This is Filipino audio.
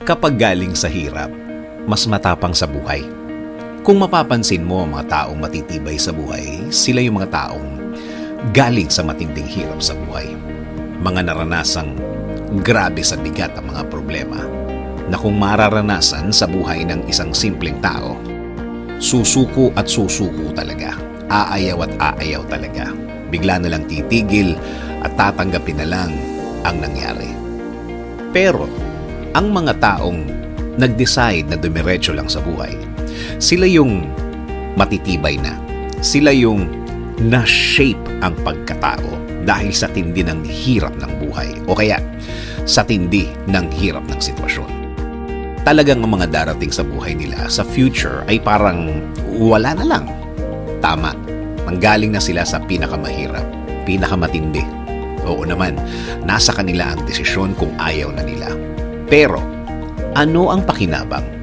Kapag galing sa hirap, mas matapang sa buhay. Kung mapapansin mo ang mga taong matitibay sa buhay, sila yung mga taong galing sa matinding hirap sa buhay. Mga naranasang grabe sa bigat ang mga problema na kung mararanasan sa buhay ng isang simpleng tao, susuko at susuko talaga. Aayaw at aayaw talaga. Bigla na lang titigil at tatanggapin na lang ang nangyari. Pero, ang mga taong nag-decide na dumiretso lang sa buhay, sila yung matitibay na. Sila yung na-shape ang pagkatao dahil sa tindi ng hirap ng buhay o kaya sa tindi ng hirap ng sitwasyon. Talagang ang mga darating sa buhay nila sa future ay parang wala na lang. Tama, manggaling na sila sa pinakamahirap, pinakamatindi. Oo naman, nasa kanila ang desisyon kung ayaw na nila. Pero, ano ang pakinabang